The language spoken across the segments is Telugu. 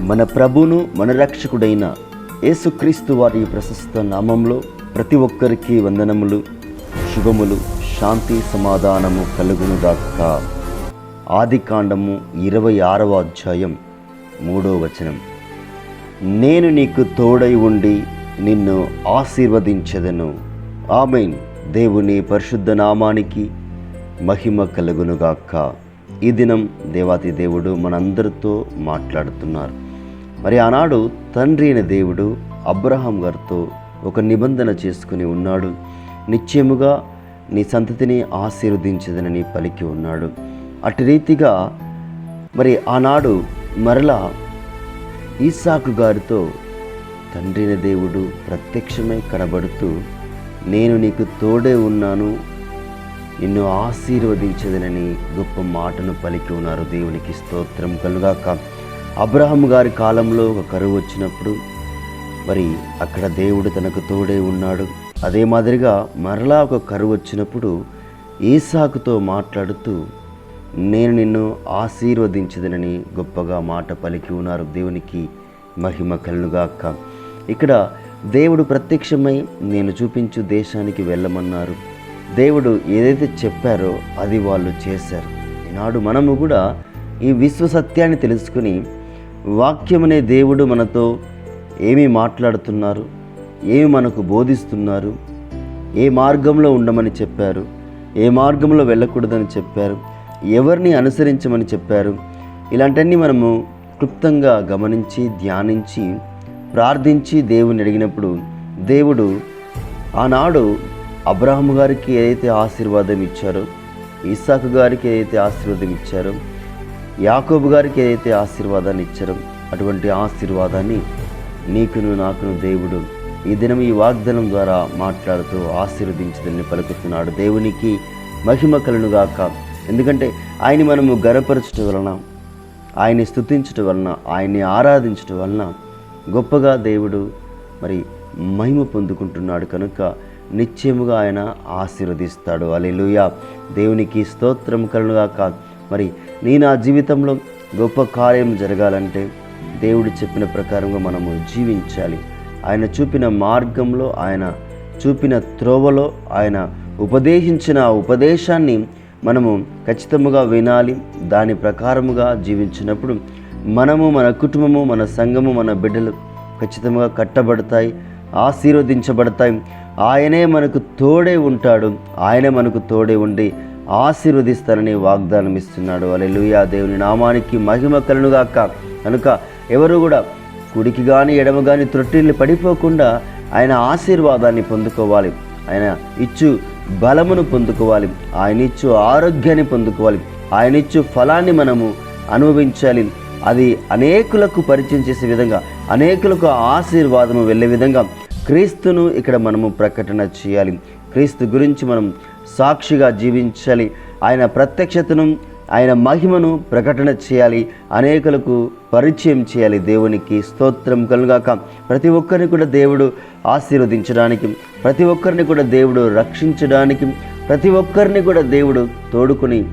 మన ప్రభును మన రక్షకుడైన యేసుక్రీస్తు వారి ప్రశస్త నామంలో ప్రతి ఒక్కరికి వందనములు శుభములు శాంతి సమాధానము కలుగునుగాక ఆది కాండము ఇరవై ఆరవ అధ్యాయం మూడో వచనం. నేను నీకు తోడై ఉండి నిన్ను ఆశీర్వదించదను. ఆమెన్. దేవుని పరిశుద్ధ నామానికి మహిమ కలుగునుగాక ఈ దినం దేవాతి దేవుడు మనందరితో మాట్లాడుతున్నారు. మరి ఆనాడు తండ్రి అయిన దేవుడు అబ్రహాం గారితో ఒక నిబంధన చేసుకుని ఉన్నాడు. నిశ్చయముగా నీ సంతతిని ఆశీర్వదించదనని పలికి ఉన్నాడు. అటు రీతిగా మరి ఆనాడు మరలా ఈసాకు గారితో తండ్రిన దేవుడు ప్రత్యక్షమై కనబడుతూ నేను నీకు తోడే ఉన్నాను నిన్ను ఆశీర్వదించదనని గొప్ప మాటను పలికి ఉన్నారు. దేవునికి స్తోత్రం కలుగాక. అబ్రహం గారి కాలంలో ఒక కరువు వచ్చినప్పుడు మరి అక్కడ దేవుడు తనకు తోడే ఉన్నాడు. అదే మాదిరిగా మరలా ఒక కరువు వచ్చినప్పుడు ఈసాకుతో మాట్లాడుతూ నేను నిన్ను ఆశీర్వదించదనని గొప్పగా మాట పలికి ఉన్నారు. దేవునికి మహిమ కలుగాక ఇక్కడ దేవుడు ప్రత్యక్షమై నేను చూపించు దేశానికి వెళ్ళమన్నారు. దేవుడు ఏదైతే చెప్పారో అది వాళ్ళు చేశారు. ఈనాడు మనము కూడా ఈ విశ్వసత్యాన్ని తెలుసుకుని వాక్యమనే దేవుడు మనతో ఏమి మాట్లాడుతున్నారు ఏమి మనకు బోధిస్తున్నారు ఏ మార్గంలో ఉండమని చెప్పారు ఏ మార్గంలో వెళ్ళకూడదని చెప్పారు ఎవరిని అనుసరించమని చెప్పారు ఇలాంటివన్నీ మనము క్లుప్తంగా గమనించి ధ్యానించి ప్రార్థించి దేవుని అడిగినప్పుడు దేవుడు ఆనాడు అబ్రాహం గారికి ఏదైతే ఆశీర్వాదం ఇచ్చారో ఇస్సాకు గారికి ఏదైతే ఆశీర్వాదం ఇచ్చారో యాకోబు గారికి ఏదైతే ఆశీర్వాదాన్ని ఇచ్చారో అటువంటి ఆశీర్వాదాన్ని నీకును నాకును దేవుడు ఈ దినం ఈ వాగ్దానం ద్వారా మాట్లాడుతూ ఆశీర్వదించదని పలుకుతున్నాడు. దేవునికి మహిమ కలునుగాక ఎందుకంటే ఆయన మనము గరపరచడం వలన ఆయన్ని స్తుతించటం వలన ఆయన్ని ఆరాధించటం వలన గొప్పగా దేవుడు మరి మహిమ పొందుకుంటున్నాడు కనుక నిశ్చయముగా ఆయన ఆశీర్వదిస్తాడు. అలెలుయ దేవునికి స్తోత్రం కలుగాక మరి నీ నా జీవితంలో గొప్ప కార్యం జరగాలంటే దేవుడు చెప్పిన ప్రకారంగా మనము జీవించాలి. ఆయన చూపిన మార్గంలో ఆయన చూపిన త్రోవలో ఆయన ఉపదేశించిన ఉపదేశాన్ని మనము ఖచ్చితముగా వినాలి. దాని ప్రకారముగా జీవించినప్పుడు మనము మన కుటుంబము మన సంఘము మన బిడ్డలు ఖచ్చితంగా కట్టబడతాయి ఆశీర్వదించబడతాయి. ఆయనే మనకు తోడే ఉంటాడు. ఆయనే మనకు తోడే ఉండి ఆశీర్వదిస్తానని వాగ్దానం ఇస్తున్నాడు అలెలుయా దేవుని నామానికి మహిమ కలునుగాక కనుక ఎవరు కూడా కుడికి కానీ ఎడమ కానీ త్రొట్టిల్ని పడిపోకుండా ఆయన ఆశీర్వాదాన్ని పొందుకోవాలి. ఆయన ఇచ్చు బలమును పొందుకోవాలి. ఆయన ఇచ్చు ఆరోగ్యాన్ని పొందుకోవాలి. ఆయన ఇచ్చు ఫలాన్ని మనము అనుభవించాలి. అది అనేకులకు పరిచయం చేసే విధంగా అనేకులకు ఆశీర్వాదము వెళ్ళే విధంగా క్రీస్తును ఇక్కడ మనము ప్రకటన చేయాలి. క్రీస్తు గురించి మనం సాక్షిగా జీవించాలి. ఆయన ప్రత్యక్షతను ఆయన మహిమను ప్రకటన చేయాలి. అనేకులకు పరిచయం చేయాలి. దేవునికి స్తోత్రం కలుగాక. ప్రతి ఒక్కరిని కూడా దేవుడు ఆశీర్వదించడానికి ప్రతి ఒక్కరిని కూడా దేవుడు రక్షించడానికి ప్రతి ఒక్కరిని కూడా దేవుడు తోడుకొని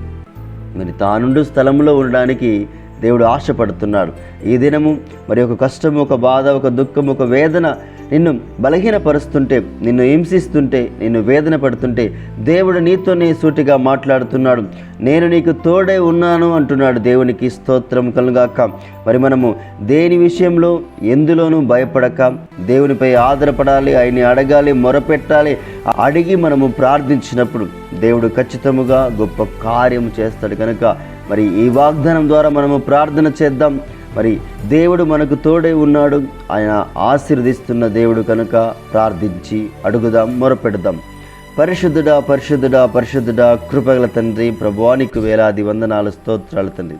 మరి తానుండు స్థలంలో ఉండడానికి దేవుడు ఆశపడుతున్నాడు ఈ దినము మరి ఒక కష్టము ఒక బాధ ఒక దుఃఖం ఒక వేదన నిన్ను బలహీనపరుస్తుంటే నిన్ను హింసిస్తుంటే నిన్ను వేదన పడుతుంటే దేవుడు నీతోనే సూటిగా మాట్లాడుతున్నాడు. నేను నీకు తోడే ఉన్నాను అంటున్నాడు దేవునికి స్తోత్రం కలుగాక. మరి మనము దేని విషయంలో ఎందులోనూ భయపడక దేవునిపై ఆధారపడాలి ఆయన్ని అడగాలి మొరపెట్టాలి అడిగి మనము ప్రార్థించినప్పుడు దేవుడు ఖచ్చితముగా గొప్ప కార్యం చేస్తాడు కనుక మరి ఈ వాగ్దానం ద్వారా మనము ప్రార్థన చేద్దాం. మరి దేవుడు మనకు తోడే ఉన్నాడు. ఆయన ఆశీర్దిస్తున్న దేవుడు కనుక ప్రార్థించి అడుగుదాం మొరపెడదాం. పరిశుద్ధుడా పరిశుద్ధుడా పరిశుద్ధుడా కృపగల తండ్రి ప్రభువానికి వేలాది వందనాలు స్తోత్రాలు తండ్రి.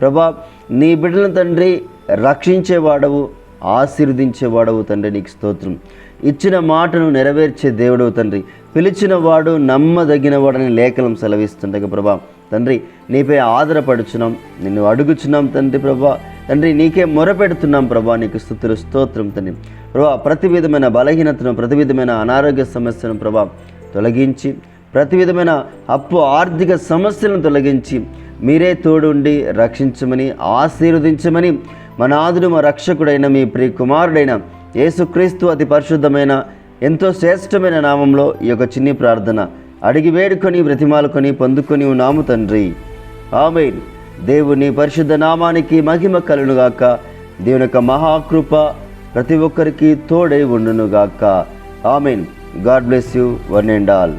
ప్రభా నీ బిడ్డల తండ్రి రక్షించేవాడవు ఆశీర్వదించేవాడవు తండ్రి నీకు స్తోత్రం. ఇచ్చిన మాటను నెరవేర్చే దేవుడవు తండ్రి. పిలిచిన వాడు నమ్మదగిన వాడని లేఖనం సెలవిస్తుండగా ప్రభా తండ్రి నీపై ఆధారపడుచున్నాం నిన్ను అడుగుచున్నాం తండ్రి ప్రభా. తండ్రి నీకే మొరపెడుతున్నాం ప్రభా నీకు స్థుతులు స్తోత్రం తండ్రి ప్రభా ప్రతి విధమైన బలహీనతను ప్రతి విధమైన అనారోగ్య సమస్యను ప్రభా తొలగించి ప్రతి విధమైన అప్పు ఆర్థిక సమస్యలను తొలగించి మీరే తోడుండి రక్షించమని ఆశీర్వదించమని మన నాదుడు మా రక్షకుడైన మీ ప్రియ కుమారుడైన యేసుక్రీస్తు అతి పరిశుద్ధమైన ఎంతో శ్రేష్టమైన నామంలో ఈ యొక్క చిన్ని ప్రార్థన. అడిగి వేడుకొని బ్రతిమాలుకొని పొందుకొని ఉన్నాము తండ్రి. ఆమెన్. దేవుని పరిశుద్ధ నామానికి మహిమ కలునుగాక దేవుని యొక్క మహాకృప ప్రతి ఒక్కరికి తోడై ఉండునుగాక. Amen. God bless you one and all.